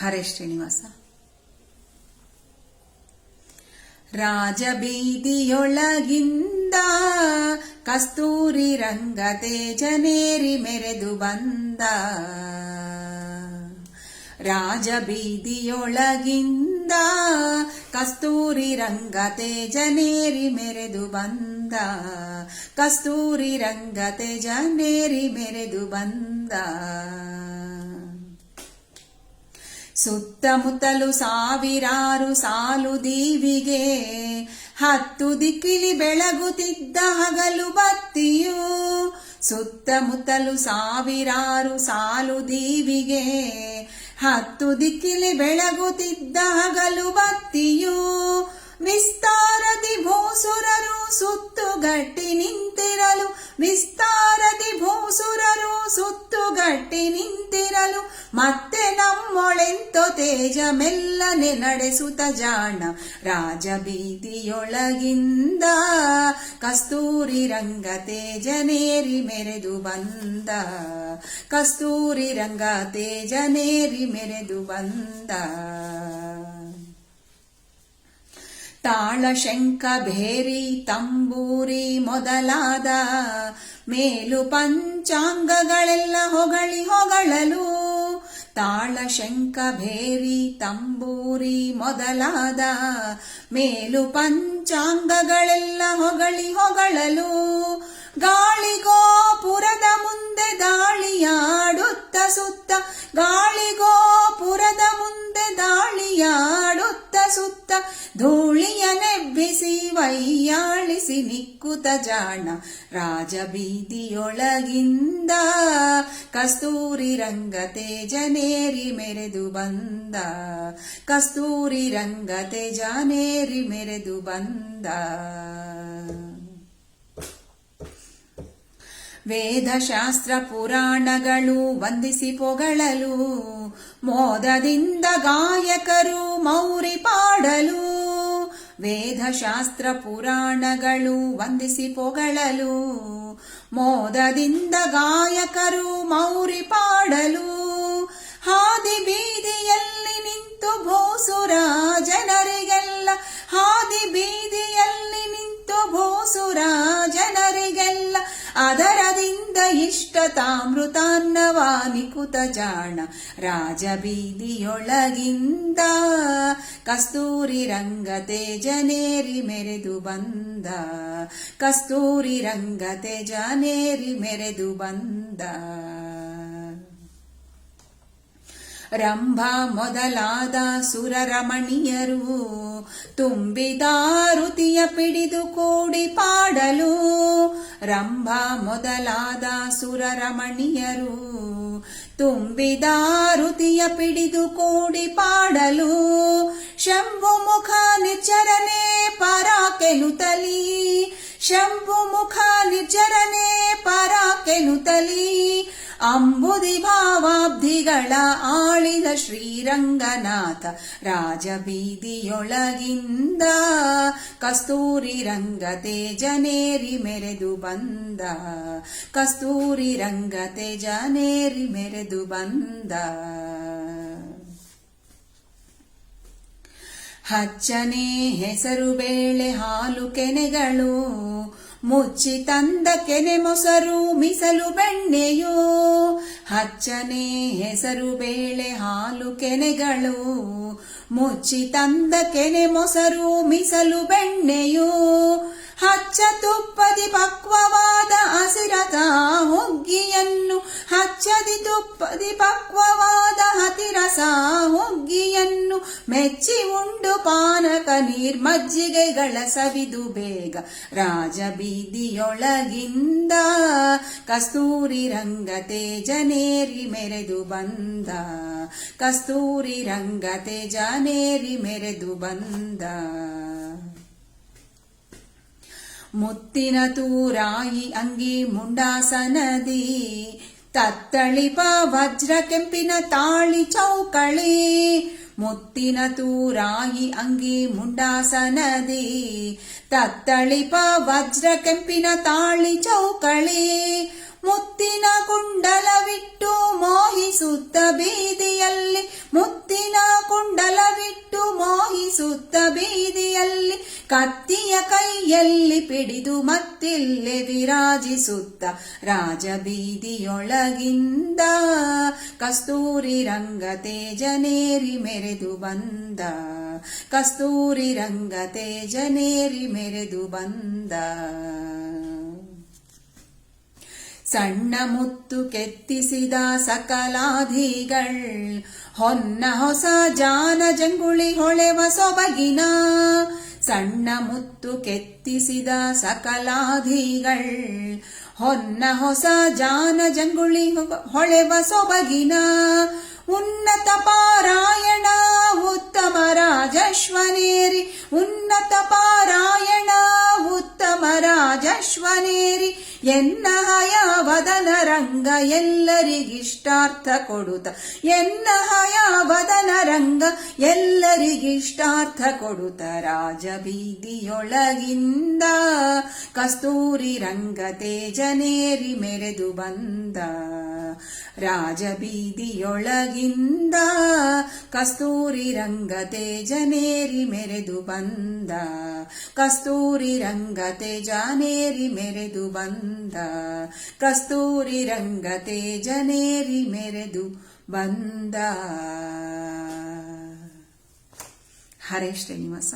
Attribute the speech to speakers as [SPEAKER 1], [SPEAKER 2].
[SPEAKER 1] ಹರೇ ಶ್ರೀನಿವಾಸ ರಾಜಬೀದಿಯೊಳಗಿಂದ ಕಸ್ತೂರಿ ರಂಗ ತೇಜನೇರಿ ಮೆರೆದು ಬಂದ. ರಾಜಬೀದಿಯೊಳಗಿಂದ ಕಸ್ತೂರಿ ರಂಗ ತೇಜನೇರಿ ಮೆರೆದು ಬಂದ. ಕಸ್ತೂರಿ ರಂಗ ತೇಜನೇರಿ ಮೆರೆದು ಬಂದ. ಸುತ್ತಮುತ್ತಲು ಸಾವಿರಾರು ಸಾಲು ದೀವಿಗೆ, ಹತ್ತು ದಿಕ್ಕಿಲಿ ಬೆಳಗುತ್ತಿದ್ದ ಹಗಲು ಬತ್ತಿಯು ಸುತ್ತಮುತ್ತಲು ಸಾವಿರಾರು ಸಾಲು ದೀವಿಗೆ, ಹತ್ತು ದಿಕ್ಕಿಲಿ ಬೆಳಗುತ್ತಿದ್ದ ಹಗಲು ಬತ್ತಿಯು ವಿಸ್ತಾರದಿ ಭೂಸುರರು ಸುತ್ತುಗಟ್ಟಿ ತೇಜ ಮೆಲ್ಲನೆ ನಡೆಸುತ್ತ ಜಾಣ. ಬೀದಿಯೊಳಗಿಂದ ಕಸ್ತೂರಿ ರಂಗ ತೇಜನೇರಿ ಮೆರೆದು ಬಂದ. ಕಸ್ತೂರಿ ರಂಗ ತೇಜನೇರಿ ಮೆರೆದು ಬಂದ. ತಾಳ ಶಂಕ ಭೇರಿ ತಂಬೂರಿ ಮೊದಲಾದ ಮೇಲು ಪಂಚಾಂಗಗಳೆಲ್ಲ ಹೊಗಳಿ ಹೊಗಳಲು ತಾಳ ಶಂಕ ಭೇರಿ ತಂಬೂರಿ ಮೊದಲಾದ ಮೇಲು ಪಂಚಾಂಗಗಳೆಲ್ಲ ಹೊಗಳಿ ಹೊಗಳಲು ಗಾಳಿಗೋಪುರದ ಮುಂದೆ ದಾಳಿಯಾಡುತ್ತ ಸುತ್ತ ಗಾಳಿಗೋಪುರದ ಮುಂದೆ ದಾಳಿಯಾಡುತ್ತ ಸುತ್ತ ಧೂಳಿಯ ನೆಬ್ಬಿಸಿ ವೈಯಾಳಿಸಿ ನಿಕ್ಕುತ ಜಾಣ ರಾಜಬೀದಿಯೊಳಗಿಂದ ಕಸ್ತೂರಿ ರಂಗ ತೇಜನೇರಿ ಮೆರೆದು ಬಂದ. ಕಸ್ತೂರಿ ರಂಗ ತೇಜನೇರಿ ಮೆರೆದು ಬಂದ. ವೇದಶಾಸ್ತ್ರ ಪುರಾಣಗಳು ವಂದಿಸಿ ಪೊಗಳಲು, ಮೋದದಿಂದ ಗಾಯಕರು ಮೌರಿ ಪಾಡಲು, ವೇದಶಾಸ್ತ್ರ ಪುರಾಣಗಳು ವಂದಿಸಿ ಪೊಗಳಲು, ಮೋದದಿಂದ ಗಾಯಕರು ಮೌರಿ ಪಾಡಲು ರಾಜ ರಾಜಬೀದಿಯೊಳಗಿಂದ ಕಸ್ತೂರಿ ರಂಗ ತೇಜನೇರಿ ಮೆರೆದು ಬಂದ. ಕಸ್ತೂರಿ ರಂಗ ತೇಜನೇರಿ ಮೆರೆದು ಬಂದ. ರಂಭ ಮೊದಲಾದ ಸುರರಮಣಿಯರು ತುಂಬಿದಾರುತಿಯ ಪಿಡಿದು ಕೂಡಿ ಪಾಡಲು ರಂಭ ಮೊದಲಾದ ಸುರರಮಣಿಯರು ತುಂಬಿದಾರುತಿಯ ಪಿಡಿದು ಕೂಡಿ ಪಾಡಲು ಶಂಭು ಮುಖ ನಿಚ್ಚರನೆ ಪರಾಕೆನುತಲಿ ಶಂಭು ಮುಖ ನಿಚ್ಚರನೆ ಪರಾಕೆನುತಲಿ ಅಂಬುದಿ ಭಾವಾಬ್ಧಿಗಳ ಆಳಿದ ಶ್ರೀರಂಗನಾಥ ರಾಜಬೀದಿಯೊಳಗಿಂದ ಕಸ್ತೂರಿ ರಂಗ ತೇಜನೇರಿ ಮೆರೆದು ಬಂದ. ಕಸ್ತೂರಿ ರಂಗ ತೇಜನೇರಿ ಮೆರೆದು ಬಂದ. ಹಚ್ಚನೆ ಹೆಸರು ಬೇಳೆ ಹಾಲು ಕೆನೆಗಳು ಮುಚ್ಚಿ ತಂದ ಕೆನೆ ಮೊಸರು, ಮಿಸಲು ಬೆಣ್ಣೆಯೋ, ಹಚ್ಚನೆ ಹೆಸರು ಬೇಳೆ, ಹಾಲು ಕೆನೆಗಳು. ಮುಚ್ಚಿ ತಂದ ಕೆನೆ ಮೊಸರು, ಮಿಸಲು ಬೆಣ್ಣೆಯೋ ಹಚ್ಚ ತುಪ್ಪದಿ ಪಕ್ವವಾದ ಹಸಿರದ ಹುಗ್ಗಿಯನ್ನು ಹಚ್ಚದಿ ತುಪ್ಪದಿ ಪಕ್ವವಾದ ಹತಿರಸ ಹುಗ್ಗಿಯನ್ನು ಮೆಚ್ಚಿ ಉಂಡು ಪಾನಕ ನೀರ್ಮಜ್ಜಿಗೆಗಳ ಸವಿದು ಬೇಗ. ರಾಜ ಬೀದಿಯೊಳಗಿಂದ ಕಸ್ತೂರಿ ರಂಗ ತೇಜನೇರಿ ಮೆರೆದು ಬಂದ. ಕಸ್ತೂರಿ ರಂಗ ತೇಜನೇರಿ ಮೆರೆದು ಬಂದ. ಮುತ್ತಿನ ತೂರಾಯಿ ಅಂಗಿ ಮುಂಡಾಸನದಿ ತತ್ತಳಿಪ ವಜ್ರ ಕೆಂಪಿನ ತಾಳಿ ಚೌಕಳಿ, ಮುತ್ತಿನ ತೂರಾಯಿ ಅಂಗಿ ಮುಂಡಾಸನದಿ ತತ್ತಳಿಪ ವಜ್ರ ಕೆಂಪಿನ ತಾಳಿ ಚೌಕಳಿ, ಮುತ್ತಿನ ಕುಂಡಲವಿಟ್ಟು ರಾಜಬೀದಿಯೊಳಗಿಂದ ಕಸ್ತೂರಿ ರಂಗ ತೇಜನೇರಿ ಮೆರೆದು ಬಂದ. ಕಸ್ತೂರಿ ರಂಗ ತೇಜನೇರಿ ಮೆರೆದು ಬಂದ. ಸಣ್ಣ ಮುತ್ತು ಕೆತ್ತಿಸಿದ ಸಕಲಾಧಿಗಳ್ ಹೊನ್ನ ಹೊಸ ಜಾನ ಜಂಗುಳಿ ಹೊಳೆವ ಸೊಬಗಿನ. ಸಣ್ಣ ಮುತ್ತು ಕೆತ್ತಿಸಿದ ಸಕಲಾಧಿಗಳ್ ಹೊನ್ನ ಹೊಸ ಜಾನ ಜಂಗುಳಿ ಹೊಳೆವ ಸೊಬಗಿನ. ಉನ್ನತ ಪಾರಾಯಣ, ಉತ್ತಮ ರಾಜಶ್ವನೇರಿ. ಉನ್ನತ ಪಾರಾಯಣ ಉತ್ತಮ ರಾಜಶ್ವನೇರಿ, ಎನ್ನ ಹಯಾವದನ ರಂಗ ಎಲ್ಲರಿಗಿಷ್ಟಾರ್ಥ ಕೊಡುತ್ತ ಎನ್ನ ಹಯಾವದನ ರಂಗ ಎಲ್ಲರಿಗಿಷ್ಟಾರ್ಥ ಕೊಡುತ್ತ ರಾಜಬೀದಿಯೊಳಗಿಂದ ಕಸ್ತೂರಿ ರಂಗ ತೇಜನೇರಿ ಮೆರೆದು ಬಂದ. ರಾಜಬೀದಿಯೊಳಗಿಂದ ಕಸ್ತೂರಿ ರಂಗ ತೇಜನೇರಿ ಮೆರೆದು ಬಂದ. ಕಸ್ತೂರಿ ರಂಗ ತೇಜನೇರಿ ಮೆರೆದು ಬಂದ. ಕಸ್ತೂರಿ ರಂಗ ತೇಜನೇರಿ ಮೆರೆದು ಬಂದ. ಹರೇ ಶ್ರೀನಿವಾಸ.